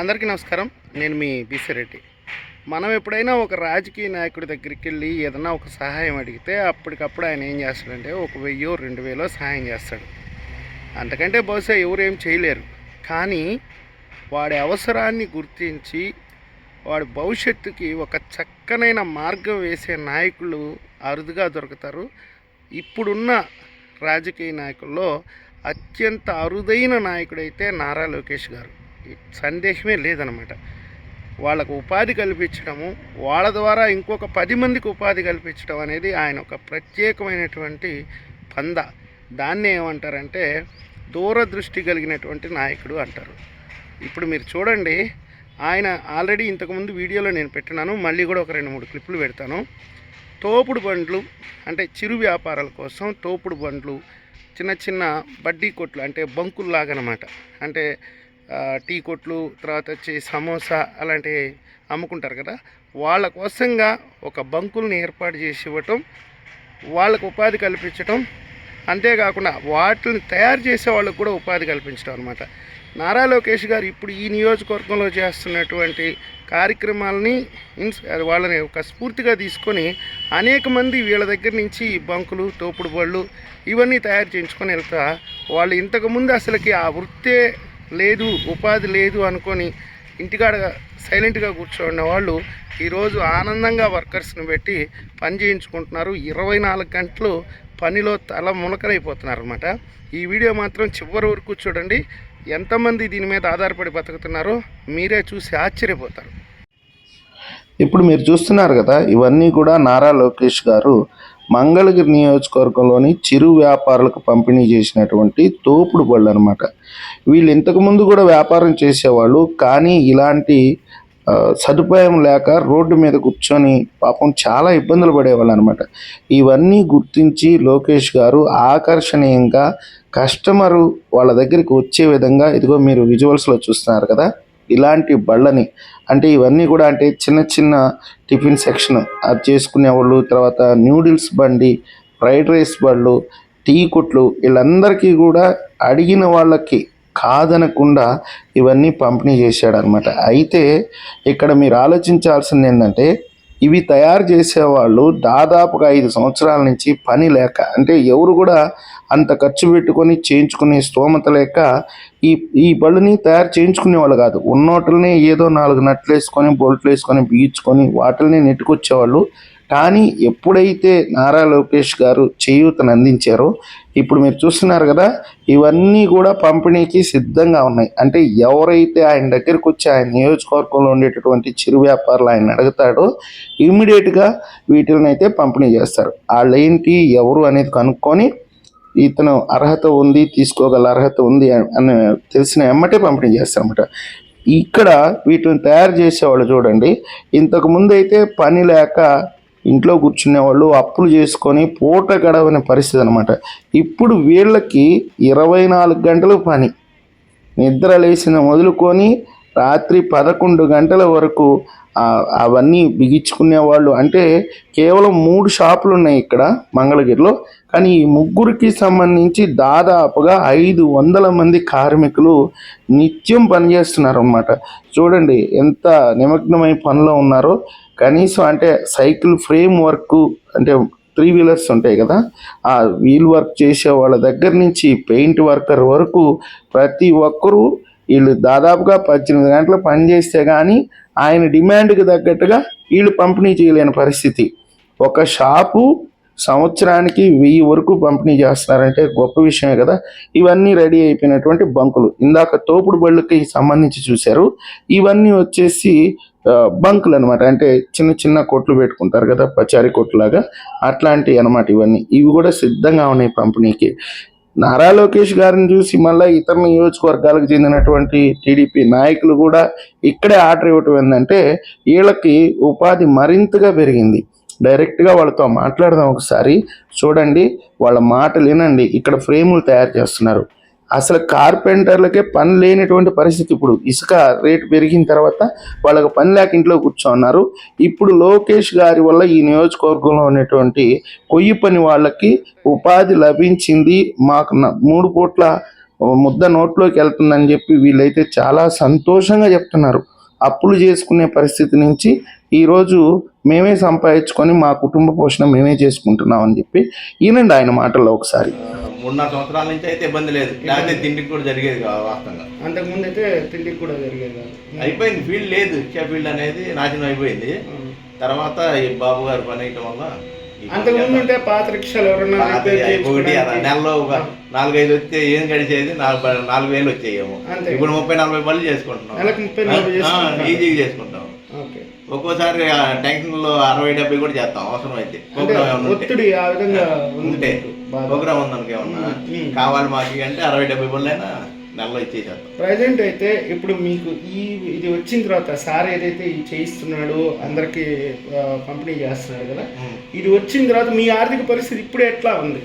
అందరికీ నమస్కారం. నేను మీ బిసిరెడ్డి మనం ఎప్పుడైనా ఒక రాజకీయ నాయకుడి దగ్గరికి వెళ్ళి ఏదైనా ఒక సహాయం అడిగితే అప్పటికప్పుడు ఆయన ఏం చేస్తాడంటే ఒక వెయ్యో రెండు వేలో సహాయం చేస్తాడు. అంతకంటే బహుశా ఎవరు ఏం చేయలేరు. కానీ వాడి అవసరాన్ని గుర్తించి వాడి భవిష్యత్తుకి ఒక చక్కనైన మార్గం వేసే నాయకులు అరుదుగా దొరుకుతారు. ఇప్పుడున్న రాజకీయ నాయకుల్లో అత్యంత అరుదైన నాయకుడైతే నారా లోకేష్ గారు. సందేహమే లేదనమాట. వాళ్ళకు ఉపాధి కల్పించడము వాళ్ళ ద్వారా ఇంకొక పది మందికి ఉపాధి కల్పించడం అనేది ఆయన ఒక ప్రత్యేకమైనటువంటి పంద. దాన్ని ఏమంటారంటే దూరదృష్టి కలిగినటువంటి నాయకుడు అంటారు. ఇప్పుడు మీరు చూడండి ఆయన ఆల్రెడీ ఇంతకుముందు వీడియోలో నేను పెట్టినాను మళ్ళీ కూడా ఒక రెండు మూడు క్లిప్పులు పెడతాను. తోపుడు బండ్లు అంటే చిరు వ్యాపారాల కోసం తోపుడు బండ్లు చిన్న చిన్న బడ్డీ కొట్లు అంటే బంకుల్లాగనమాట. అంటే టీ కొట్లు తర్వాత వచ్చి సమోసా అలాంటివి అమ్ముకుంటారు కదా. వాళ్ళ కోసంగా ఒక బంకుల్ని ఏర్పాటు చేసి ఇవ్వటం వాళ్ళకు ఉపాధి కల్పించటం అంతేకాకుండా వాటిని తయారు చేసే వాళ్ళకు కూడా ఉపాధి కల్పించడం అనమాట నారా లోకేష్ గారు ఇప్పుడు ఈ నియోజకవర్గంలో చేస్తున్నటువంటి కార్యక్రమాలని ఇన్స్ వాళ్ళని ఒక స్ఫూర్తిగా తీసుకొని అనేక మంది వీళ్ళ దగ్గర నుంచి బంకులు తోపుడు బళ్ళు ఇవన్నీ తయారు చేయించుకొని వెళ్తా వాళ్ళు ఇంతకుముందు అసలుకి ఆ వృత్తే లేదు ఉపాధి లేదు అనుకొని ఇంటికాడ సైలెంట్గా కూర్చోన్న వాళ్ళు ఈరోజు ఆనందంగా వర్కర్స్ని పెట్టి పని చేయించుకుంటున్నారు. ఇరవై నాలుగు గంటలు పనిలో తల మునకలైపోతున్నారు అనమాట ఈ వీడియో మాత్రం చివరి వరకు చూడండి. ఎంతమంది దీని మీద ఆధారపడి బతుకుతున్నారో? మీరే చూసి ఆశ్చర్యపోతారు. ఇప్పుడు మీరు చూస్తున్నారు కదా ఇవన్నీ కూడా నారా లోకేష్ గారు మంగళగిరి నియోజకవర్గంలోని చిరు వ్యాపారులకు పంపిణీ చేసినటువంటి తోపుడు బళ్ళు అనమాట వీళ్ళు ఇంతకుముందు కూడా వ్యాపారం చేసేవాళ్ళు కానీ ఇలాంటి సదుపాయం లేక రోడ్డు మీద కూర్చొని పాపం చాలా ఇబ్బందులు పడేవాళ్ళు అనమాట ఇవన్నీ గుర్తించి లోకేష్ గారు ఆకర్షణీయంగా కస్టమరు వాళ్ళ దగ్గరికి వచ్చే విధంగా ఇదిగో మీరు విజువల్స్లో చూస్తున్నారు కదా ఇలాంటి బళ్ళని అంటే ఇవన్నీ కూడా అంటే చిన్న చిన్న టిఫిన్ సెక్షన్ అది చేసుకునే వాళ్ళు తర్వాత న్యూడిల్స్ బండి ఫ్రైడ్ రైస్ బళ్ళు టీ కొట్లు వీళ్ళందరికీ కూడా అడిగిన వాళ్ళకి కాదనకుండా ఇవన్నీ పంపిణీ చేశాడనమాట అయితే ఇక్కడ మీరు ఆలోచించాల్సింది ఏంటంటే ఇవి తయారు చేసేవాళ్ళు దాదాపుగా ఐదు సంవత్సరాల నుంచి పని లేక అంటే ఎవరు కూడా అంత ఖర్చు పెట్టుకొని చేయించుకునే స్తోమత లేక ఈ ఈ బళ్ళుని తయారు చేయించుకునే వాళ్ళు కాదు. ఉన్నోటల్ని ఏదో నాలుగు నట్లు వేసుకొని బోల్ట్లు వేసుకొని బిగించుకొని వాటిల్ని నెట్టుకొచ్చేవాళ్ళు. కానీ ఎప్పుడైతే నారా లోకేష్ గారు చేయూతను అందించారో ఇప్పుడు మీరు చూస్తున్నారు కదా ఇవన్నీ కూడా పంపిణీకి సిద్ధంగా ఉన్నాయి. అంటే ఎవరైతే ఆయన దగ్గరికి వచ్చి ఆయన నియోజకవర్గంలో ఉండేటటువంటి చిరు వ్యాపారులు ఆయన అడుగుతాడో ఇమ్మీడియట్గా వీటిని అయితే పంపిణీ చేస్తారు. వాళ్ళు ఏంటి ఎవరు అనేది కనుక్కొని ఇతను అర్హత ఉంది తీసుకోగల అర్హత ఉంది అని తెలిసిన ఎమ్మటే పంపిణీ చేస్తారన్నమాట. ఇక్కడ వీటిని తయారు చేసేవాళ్ళు చూడండి ఇంతకు ముందు అయితే పని లేక ఇంట్లో కూర్చునే వాళ్ళు అప్పులు చేసుకొని పూట గడవని పరిస్థితి అనమాట ఇప్పుడు వీళ్ళకి ఇరవై నాలుగు గంటలు పని. నిద్ర లేచిన మొదలుకొని రాత్రి పదకొండు గంటల వరకు అవన్నీ బిగించుకునే వాళ్ళు. అంటే కేవలం మూడు షాపులు ఉన్నాయి ఇక్కడ మంగళగిరిలో. కానీ ఈ ముగ్గురికి సంబంధించి దాదాపుగా ఐదు వందల మంది కార్మికులు నిత్యం పనిచేస్తున్నారు అన్నమాట చూడండి ఎంత నిమగ్నమై పనిలో ఉన్నారో. కనీసం అంటే సైకిల్ ఫ్రేమ్ వర్క్ అంటే త్రీ వీలర్స్ ఉంటాయి కదా ఆ వీల్ వర్క్ చేసే వాళ్ళ దగ్గర నుంచి పెయింట్ వర్కర్ వరకు ప్రతి ఒక్కరూ వీళ్ళు దాదాపుగా పద్దెనిమిది గంటలు పనిచేస్తే కానీ ఆయన డిమాండ్కి తగ్గట్టుగా వీళ్ళు పంపిణీ చేయలేని పరిస్థితి. ఒక షాపు సంవత్సరానికి వెయ్యి వరకు పంపిణీ చేస్తున్నారంటే గొప్ప విషయమే కదా. ఇవన్నీ రెడీ అయిపోయినటువంటి బంకులు. ఇందాక తోపుడు బళ్ళకి సంబంధించి చూశారు. ఇవన్నీ వచ్చేసి బంకులు అనమాట అంటే చిన్న చిన్న కొట్లు పెట్టుకుంటారు కదా పచారీ కొట్లాగా. అట్లాంటివి అనమాట ఇవన్నీ. ఇవి కూడా సిద్ధంగా ఉన్నాయి పంపిణీకి. నారా లోకేష్ గారిని చూసి మళ్ళీ ఇతర నియోజకవర్గాలకు చెందినటువంటి టీడీపీ నాయకులు కూడా ఇక్కడే ఆర్డర్ ఇవ్వటం ఏంటంటే వీళ్ళకి ఉపాధి మరింతగా పెరిగింది. డైరెక్ట్గా వాళ్ళతో మాట్లాడదాం ఒకసారి. చూడండి వాళ్ళ మాటలు వినండి. ఇక్కడ ఫ్రేములు తయారు చేస్తున్నారు. అసలు కార్పెంటర్లకే పని లేనటువంటి పరిస్థితి ఇప్పుడు. ఇసుక రేటు పెరిగిన తర్వాత వాళ్ళకి పని లేక ఇంట్లో కూర్చోన్నారు. ఇప్పుడు లోకేష్ గారి వల్ల ఈ నియోజకవర్గంలో ఉన్నటువంటి కొయ్యి పని వాళ్ళకి ఉపాధి లభించింది. మాకు న- మూడు పూట్ల ముద్ద నోట్లోకి వెళ్తుందని చెప్పి వీళ్ళైతే చాలా సంతోషంగా చెప్తున్నారు. అప్పులు చేసుకునే పరిస్థితి నుంచి ఈరోజు మేమే సంపాదించుకొని మా కుటుంబ పోషణ మేమే చేసుకుంటున్నాం అని చెప్పి ఈనండి ఆయన మాటల్లో ఒకసారి. మూడున్నర సంవత్సరాల నుంచి అయితే ఇబ్బంది లేదు. లేకపోతే తిండికి కూడా జరిగేది కాదు వాస్తవంగా. అంతకుముందు అయితే తిండికి కూడా జరిగేది కాదు. అయిపోయింది ఫీల్డ్ లేదు. ఇచ్చే ఫీల్డ్ అనేది నాశనం అయిపోయింది. తర్వాత ఈ బాబు గారు పని అయ్యటం వల్ల అంతకుముందు ఉంటే పాత రిక్షాలు ఎవరన్నా చేయించుకోవడానికి- నెలలో ఒక నాలుగైదు వస్తే ఏం గడిచేది? నాలుగు నాలుగు వేలు వచ్చేయేమో. ఇప్పుడు ముప్పై నలభై పళ్ళు చేసుకుంటున్నాం. ఈజీగా చేసుకుంటాం. ఓకే. ఒక్కోసారి టెన్షన్లో అరవై డెబ్బై కూడా చేస్తాం అవసరం అయితే అంటే ప్రోగ్రామ్ ఉంది ఉందనుకో ఏమన్నా. కావాలి మాకు అంటే అరవై డెబ్బై పళ్ళైనా నెలలో ఇచ్చేసేస్తాం ప్రజెంట్ అయితే ఇప్పుడు మీకు ఈ ఇది వచ్చిన తర్వాత సార్ ఏదైతే ఇది చేయిస్తున్నాడో అందరికి పంపిణీ చేస్తున్నాడు కదా. ఇది వచ్చిన తర్వాత మీ ఆర్థిక పరిస్థితి ఇప్పుడు ఎట్లా ఉంది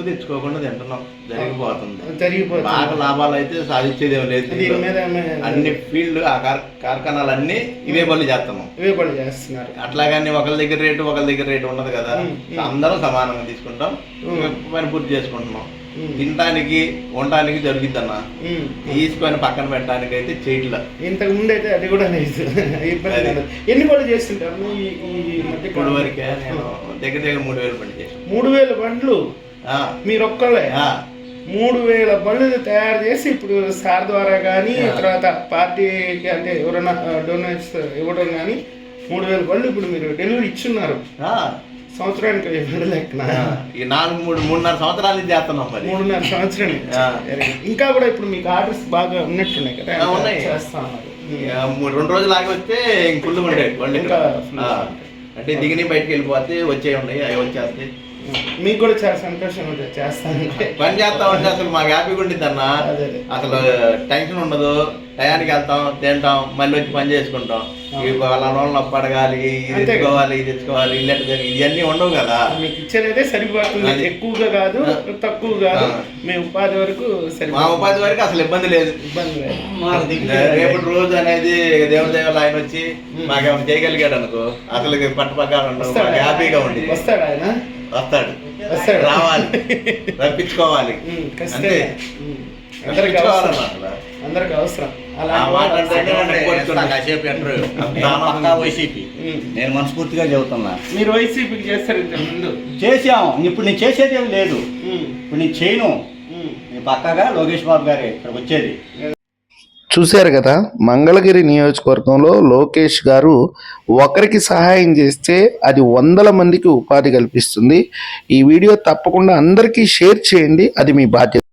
అప్పు తెచ్చుకోకుండా తింటున్నాం జరిగిపోతుంది జరిగిపోతుంది బాగా లాభాలు అయితే సాధించేది ఏం లేదు దీని. మీద అన్ని ఫీల్డ్ ఆ కార్ కార్ఖానాలు అన్ని ఇవే పనులు చేస్తున్నాం ఇవే పనులు చేస్తున్నారు అట్లాగని ఒకరి దగ్గర రేటు ఒకరి దగ్గర రేటు ఉండదు కదా ఉమ్, ఉమ్. అందరం సమానంగా తీసుకుంటాం ఉమ్. పని పూర్తి చేసుకుంటున్నాం ఉమ్. తినడానికి ఉండడానికి జరుగుద్దన్న ఉమ్. తీసుకొని పక్కన పెట్టడానికి అయితే చేయట్లా ఇంతకు ముందు అయితే అది కూడా లేదు ఇబ్బంది అది. లేదు. ఎన్ని పనులు చేస్తుంటారు ఈ ఈ మధ్య ఇప్పుడు? వరకే నేను దగ్గర దగ్గర మూడు వేలు పని చేసాను మూడు వేల బండ్లు మీరు ఒక్కళ్ళే మూడు వేల బండ్లు తయారు చేసి ఇప్పుడు సార్ ద్వారా కానీ తర్వాత పార్టీకి అంటే ఎవరైనా డొనేట్స్ ఇవ్వడం కానీ మూడు వేల బండ్లు ఇప్పుడు మీరు డెలివరీ ఇచ్చున్నారు. సంవత్సరానికి వెయ్యి లెక్కన. ఈ నాలుగు మూడు మూడున్నర సంవత్సరాల చేస్తున్నాం మరి. మూడున్నర సంవత్సరం. ఇంకా కూడా ఇప్పుడు మీకు ఆర్డర్స్ బాగా ఉన్నట్టున్నాయి కదా. ఉన్నాయి. రెండు రోజులు ఆగి వస్తే వాళ్ళు ఇక్కడ. ఇంకా అంటే దిగిని బయటికి వెళ్ళిపోతే వచ్చే ఉన్నాయి అవి వచ్చేస్తాయి. మీకు కూడా చాలా సంతోషం ఉంటుంది చేస్తానంటే పని చేస్తా ఉంటే అసలు మాకు హ్యాపీగా ఉండిద్ది అన్న. అసలు టెన్షన్ ఉండదు. టయానికి వెళ్తాం తింటాం మళ్ళీ వచ్చి పని చేసుకుంటాం. ఇవి వాళ్ళ వాళ్ళని అప్పడగాలి ఇది. తెచ్చుకోవాలి ఇది తెచ్చుకోవాలి ఇల్లు ఇవన్నీ ఉండవు కదా. మీకు ఇచ్చేదైతే సరిపోతుంది. ఎక్కువగా కాదు తక్కువ కాదు. మీ ఉపాధి వరకు మా ఉపాధి వరకు అసలు ఇబ్బంది లేదు. ఇబ్బంది లేదు. రేపటి రోజు అనేది దేవుడి దేవుడు ఆయన వచ్చి మాకేమైనా చేయగలిగాడు అనుకో అసలు పట్టుపక్కల ఉండవు. హ్యాపీగా ఉంది వస్తాడు ఆయన? వస్తాడు. రావాలి. రప్పించుకోవాలి. అంతే. అందరికి అవసరం. వైసీపీ. నేను మనస్ఫూర్తిగా చెబుతున్నా. మీరు వైసీపీకి చేస్తారు ఇంత ముందు. చేసాం ఇప్పుడు నేను చేసేది ఏం లేదు ఇప్పుడు నేను చేయను. పక్కాగా లోకేష్ బాబు గారే ఇక్కడ వచ్చేది. చూశారు కదా మంగళగిరి నియోజకవర్గంలో లోకేష్ గారు ఒకరికి సహాయం చేస్తే అది వందల మందికి ఉపాధి కల్పిస్తుంది. ఈ వీడియో తప్పకుండా అందరికీ షేర్ చేయండి అది మీ బాధ్యత.